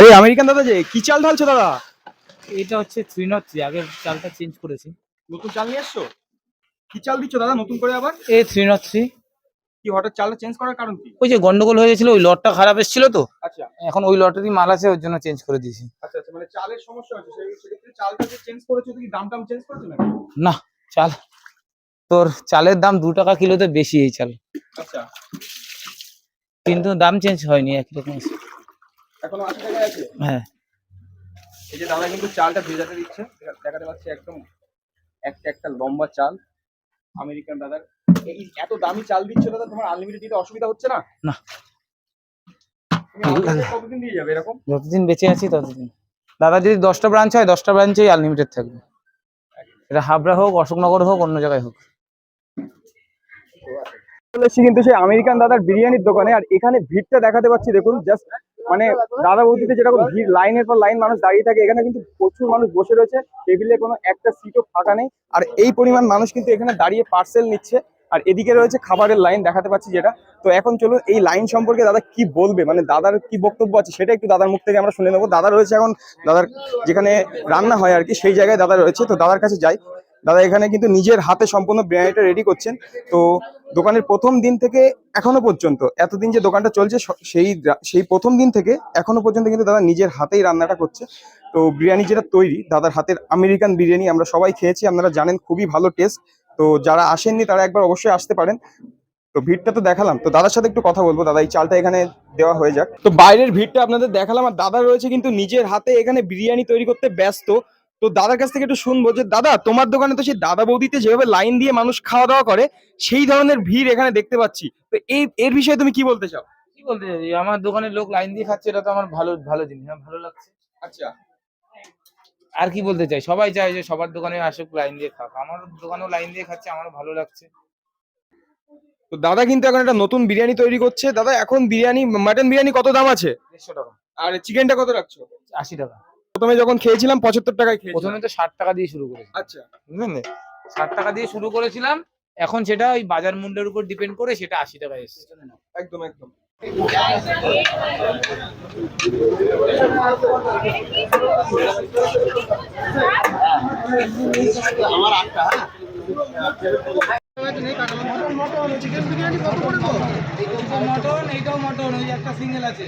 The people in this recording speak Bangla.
আরে আমেরিকান দাদা যে কি চাল ঢালছো দাদা? এটা হচ্ছে থ্রি নট থ্রি আগের চালটা চেঞ্জ করেছি। নতুন চাল নিয়ে এসছো? কি চাল দিচ্ছ দাদা নতুন করে আবার? এ থ্রি নট থ্রি কি হঠাৎ চালটা চেঞ্জ করার কারণ কি? ওই যে গন্ডগোল হয়ে গেছিল ওই লটটা খারাপ এসেছিল তো। আচ্ছা। এখন ওই লটেরই মাল আছে ওর জন্য চেঞ্জ করে দিয়েছি। আচ্ছা আচ্ছা মানে চালের সমস্যা হচ্ছে সেই সেক্ষেত্রে চালটা যে চেঞ্জ করেছ তো কি দাম টাম চেঞ্জ করেছ নাকি? না চাল তোর চালের দাম দু টাকা কিলোতে বেশি এই চাল। আচ্ছা। কিন্তু দাম চেঞ্জ হয়নি একই রকম আছে। এখনও আশি টাকায় আছে? হ্যাঁ। এই যে দাদা কিন্তু চালটা ভেজাতে দিচ্ছে। দেখাতে পাচ্ছি একদম একটা একটা লম্বা চাল। আমেরিকান দাদার। এই এত দামি চাল দিচ্ছ দাদা তোমার আনলিমিটেড দিতে অসুবিধা হচ্ছে না? না। কতদিন দিয়ে যাবে এরকম? যতদিন বেঁচে আছি ততদিন। দাদা যদি দশটা ব্রাঞ্চ হয় দশটা ব্রাঞ্চেই আনলিমিটেড থাকবে। এটা হাবড়া হোক অশোকনগর হোক অন্য জায়গায় হোক। কিন্তু সেই আমেরিকান দাদার বিরিয়ানির দোকানে। আর এখানে ভিড়টা দেখাতে পাচ্ছি দেখুন জাস্ট মানে দাদা বৌদিতে যেরকম ভিড়, লাইনের পর লাইন মানুষ দাঁড়িয়ে থাকে, এখানে কিন্তু প্রচুর মানুষ বসে রয়েছে, টেবিলে কোনো একটা সিটও ফাঁকা নেই। আর এই পরিমাণ মানুষ কিন্তু এখানে দাঁড়িয়ে পার্সেল নিচ্ছে, আর এদিকে রয়েছে খাবারের লাইন দেখাতে পাচ্ছি যেটা। তো এখন চলুন এই লাইন সম্পর্কে দাদা কি বলবে? মানে দাদার কি বক্তব্য আছে সেটা একটু দাদার মুখ থেকে আমরা শুনে নেব। দাদা রয়েছে এখন, দাদার যেখানে রান্না হয় আর কি, সেই জায়গায় দাদা রয়েছে। তো দাদার কাছে যাই। দাদা, এখানে কিন্তু নিজের হাতে সম্পূর্ণ বিরিয়ানিটা রেডি করছেন। তো দোকানের প্রথম দিন থেকে এখনও পর্যন্ত, এতদিন যে দোকানটা চলছে সেই সেই প্রথম দিন থেকে এখনও পর্যন্ত কিন্তু দাদা নিজের হাতেই রান্নাটা করছে। তো বিরিয়ানি যেটা তৈরি, দাদার হাতের আমেরিকান বিরিয়ানি আমরা সবাই খেয়েছি, আপনারা জানেন খুবই ভালো টেস্ট তো যারা আসেননি, তারা একবার অবশ্যই আসতে পারেন। তো ভিড়টা তো দেখালাম। তো দাদার সাথে একটু কথা বলব, দাদা, এই চালটা এখানে দেওয়া হয়ে যাক। তো বাইরের ভিড়টা আপনাদের দেখালাম, আর দাদা রয়েছে কিন্তু নিজের হাতে এখানে বিরিয়ানি তৈরি করতে ব্যস্ত। তো দাদার কাছ থেকে একটু শুনব যে দাদা তোমার দোকানে তো সেই দাদা বৌদিতে যেভাবে লাইন দিয়ে মানুষ খাওয়া দাওয়া করে সেই ধরনের ভিড় এখানে দেখতে পাচ্ছি। তো এই এর বিষয়ে তুমি কি বলতে চাও? কি বলতে চাই আমার দোকানে লোক লাইন দিয়ে খাচ্ছে এটা তো আমার ভালো ভালো জিনিস আমার ভালো লাগছে। আচ্ছা। আর কি বলতে চাই? সবাই চায় যে সবার দোকানে আসুক লাইন দিয়ে খাক। আমার দোকানেও লাইন দিয়ে খাচ্ছে আমারও ভালো লাগছে। তো দাদা কিন্তু এখন একটা নতুন বিরিয়ানি তৈরি করছে। দাদা এখন বিরিয়ানি মাটন বিরিয়ানি কত দাম আছে? দেড়শো টাকা। আর চিকেনটা কত রাখছো? আশি টাকা। প্রথমে যখন খেয়েছিলাম পঁচাত্তর টাকায় খেয়েছিলাম। প্রথমে তো ষাট টাকা দিয়ে শুরু করেছি আচ্ছা। বুঝলেন? ষাট টাকা দিয়ে শুরু করেছিলাম এখন সেটা ওই বাজার মূল্যের উপর ডিপেন্ড করে সেটা আশি টাকা এসেছে। একদম একদম। মটন এইটাও মটন ওই একটা সিঙ্গেল আছে।